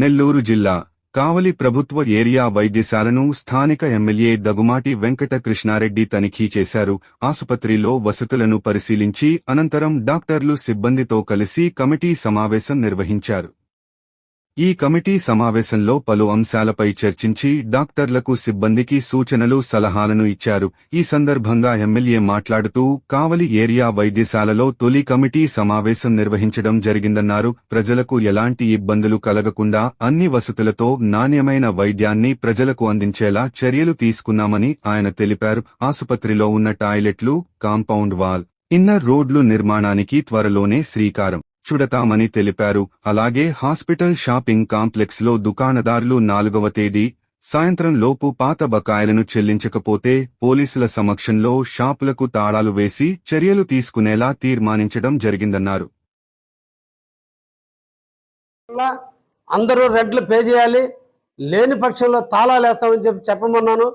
నెల్లూరు జిల్లా కావలి ప్రభుత్వ ఏరియా వైద్యశాలను స్థానిక ఎమ్మెల్యే దగుమాటి వెంకట కృష్ణారెడ్డి తనిఖీ చేశారు. ఆసుపత్రిలో వసతులను పరిశీలించి అనంతరం డాక్టర్లు సిబ్బందితో కలిసి కమిటీ సమావేశం నిర్వహించారు. ఈ కమిటీ సమావేశంలో పలు అంశాలపై చర్చించి డాక్టర్లకు సిబ్బందికి సూచనలు సలహాలను ఇచ్చారు. ఈ సందర్భంగా ఎమ్మెల్యే మాట్లాడుతూ కావలి ఏరియా వైద్యశాలలో తొలి కమిటీ సమావేశం నిర్వహించడం జరిగిందన్నారు. ప్రజలకు ఎలాంటి ఇబ్బందులు కలగకుండా అన్ని వసతులతో నాణ్యమైన వైద్యాన్ని ప్రజలకు అందించేలా చర్యలు తీసుకున్నామని ఆయన తెలిపారు. ఆసుపత్రిలో ఉన్న టాయిలెట్లు కాంపౌండ్ వాల్ ఇన్నర్ రోడ్లు నిర్మాణానికి త్వరలోనే శ్రీకారం. చుడతామని తెలిపారు. అలాగే హాస్పిటల్ షాపింగ్ కాంప్లెక్స్లో దుకాణదారులు నాలుగవ తేదీ సాయంత్రం లోపు పాత బకాయిలను చెల్లించకపోతే పోలీసుల సమక్షంలో షాపులకు తాళాలు వేసి చర్యలు తీసుకునేలా తీర్మానించడం జరిగిందన్నారు. అందరూ రెంట్లు పే చేయాలి లేని పక్షంలో తాళాలు వేస్తామని చెప్పి చెప్పమన్నాను.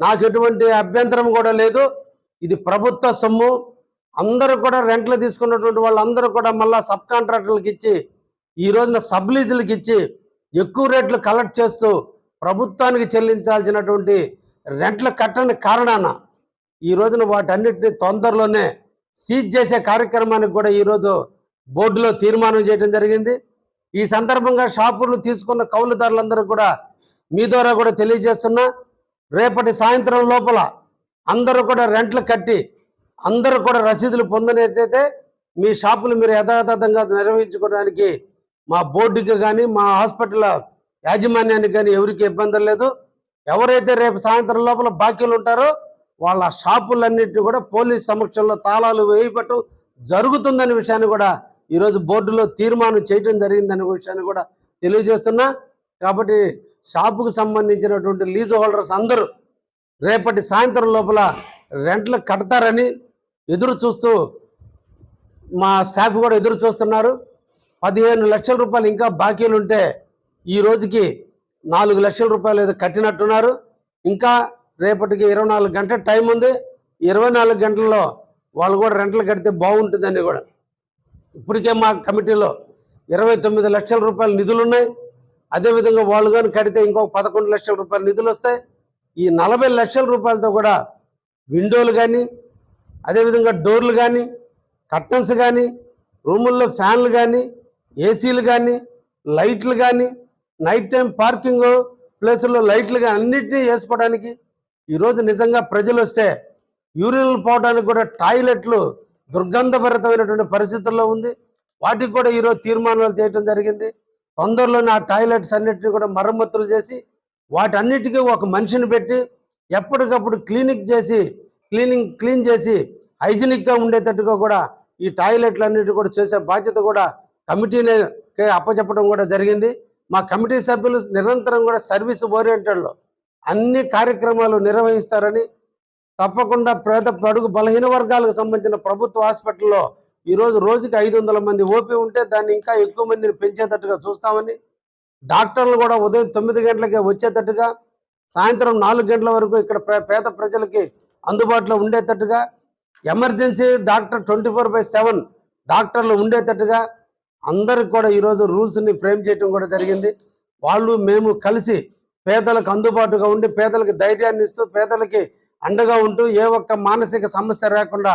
నాకు ఎటువంటి అభ్యంతరం కూడా లేదు. ఇది ప్రభుత్వ సొమ్ము. అందరూ కూడా రెంట్లు తీసుకున్నటువంటి వాళ్ళందరూ కూడా మళ్ళీ సబ్ కాంట్రాక్టర్లకు ఇచ్చి ఈ రోజున సబ్లీజులకు ఇచ్చి ఎక్కువ రేట్లు కలెక్ట్ చేస్తూ ప్రభుత్వానికి చెల్లించాల్సినటువంటి రెంట్లు కట్టని కారణాన ఈ రోజున వాటన్నిటిని తొందరలోనే సీజ్ చేసే కార్యక్రమానికి కూడా ఈరోజు బోర్డులో తీర్మానం చేయడం జరిగింది. ఈ సందర్భంగా షాపులు తీసుకున్న కౌలుదారులందరూ కూడా మీ ద్వారా కూడా తెలియజేస్తున్నా రేపటి సాయంత్రం లోపల అందరూ కూడా రెంట్లు కట్టి అందరూ కూడా రసీదులు పొందనట్లయితే మీ షాపులు మీరు యథాతథంగా నిర్వహించుకోవడానికి మా బోర్డుకి కానీ మా హాస్పిటల్ యాజమాన్యానికి కానీ ఎవరికి ఇబ్బంది లేదు. ఎవరైతే రేపు సాయంత్రం లోపల బాకీలు ఉంటారో వాళ్ళ షాపులన్నింటినీ కూడా పోలీస్ సమక్షంలో తాళాలు వేయబట్టు జరుగుతుందనే విషయాన్ని కూడా ఈరోజు బోర్డులో తీర్మానం చేయడం జరిగిందనే విషయాన్ని కూడా తెలియజేస్తున్నా. కాబట్టి షాపుకు సంబంధించినటువంటి లీజు హోల్డర్స్ అందరూ రేపటి సాయంత్రం లోపల రెంట్లు కడతారని ఎదురు చూస్తూ మా స్టాఫ్ కూడా ఎదురు చూస్తున్నారు. పదిహేను లక్షల రూపాయలు ఇంకా బాకీలు ఉంటే ఈ రోజుకి నాలుగు లక్షల రూపాయలు ఏదో కట్టినట్టున్నారు. ఇంకా రేపటికి ఇరవై నాలుగు గంటల టైం ఉంది. ఇరవై నాలుగు గంటల్లో వాళ్ళు కూడా రెంట్లు కడితే బాగుంటుందని కూడా. ఇప్పటికే మా కమిటీలో ఇరవై తొమ్మిది లక్షల రూపాయల నిధులు ఉన్నాయి అదేవిధంగా వాళ్ళు కానీ కడితే ఇంకొక పదకొండు లక్షల రూపాయల నిధులు వస్తాయి. ఈ నలభై లక్షల రూపాయలతో కూడా విండోలు కానీ అదేవిధంగా డోర్లు కానీ కర్టన్స్ కానీ రూముల్లో ఫ్యాన్లు కానీ ఏసీలు కానీ లైట్లు కానీ నైట్ టైం పార్కింగ్ ప్లేసుల్లో లైట్లు కానీ అన్నిటినీ వేసుకోవడానికి ఈరోజు నిజంగా ప్రజలు వస్తే యూరిన్లు పోవడానికి కూడా టాయిలెట్లు దుర్గంధభరితమైనటువంటి పరిస్థితుల్లో ఉంది. వాటికి కూడా ఈరోజు తీర్మానాలు చేయడం జరిగింది. తొందరలోనే ఆ టాయిలెట్స్ అన్నిటిని కూడా మరమ్మతులు చేసి వాటన్నిటికీ ఒక మనిషిని పెట్టి ఎప్పటికప్పుడు క్లీనిక్ చేసి క్లీనింగ్ క్లీన్ చేసి హైజీనిక్గా ఉండేటట్టుగా కూడా ఈ టాయిలెట్లన్నిటి కూడా చేసే బాధ్యత కూడా కమిటీనే అప్పచెప్పడం కూడా జరిగింది. మా కమిటీ సభ్యులు నిరంతరం కూడా సర్వీస్ ఓరియంటెడ్లో అన్ని కార్యక్రమాలు నిర్వహిస్తారని తప్పకుండా పేద పడుగు బలహీన వర్గాలకు సంబంధించిన ప్రభుత్వ హాస్పిటల్లో ఈరోజు రోజుకి ఐదు వందల మంది ఓపీ ఉంటే దాన్ని ఇంకా ఎక్కువ మందిని పెంచేటట్టుగా చూస్తామని డాక్టర్లు కూడా ఉదయం తొమ్మిది గంటలకే వచ్చేటట్టుగా సాయంత్రం నాలుగు గంటల వరకు ఇక్కడ పేద ప్రజలకి అందుబాటులో ఉండేటట్టుగా emergency doctor twenty four by seven డాక్టర్లు ఉండేటట్టుగా అందరికి కూడా ఈరోజు రూల్స్ని ఫ్రేమ్ చేయడం కూడా జరిగింది. వాళ్ళు మేము కలిసి పేదలకు అందుబాటుగా ఉండి పేదలకు ధైర్యాన్ని ఇస్తూ పేదలకి అండగా ఉంటూ ఏ ఒక్క మానసిక సమస్య రాకుండా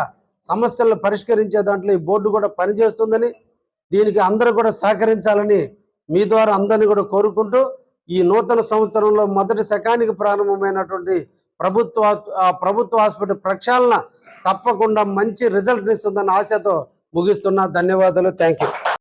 సమస్యలను పరిష్కరించే దాంట్లో ఈ బోర్డు కూడా పనిచేస్తుందని దీనికి అందరూ కూడా సహకరించాలని మీ ద్వారా అందరినీ కూడా కోరుకుంటూ ఈ నూతన సంవత్సరంలో మొదటి శకానికి ప్రారంభమైనటువంటి ప్రభుత్వ ప్రభుత్వ హాస్పిటల్ ప్రక్షాళన తప్పకుండా మంచి రిజల్ట్ ఇస్తుందన్న ఆశతో ముగిస్తున్నా. ధన్యవాదాలు. Thank you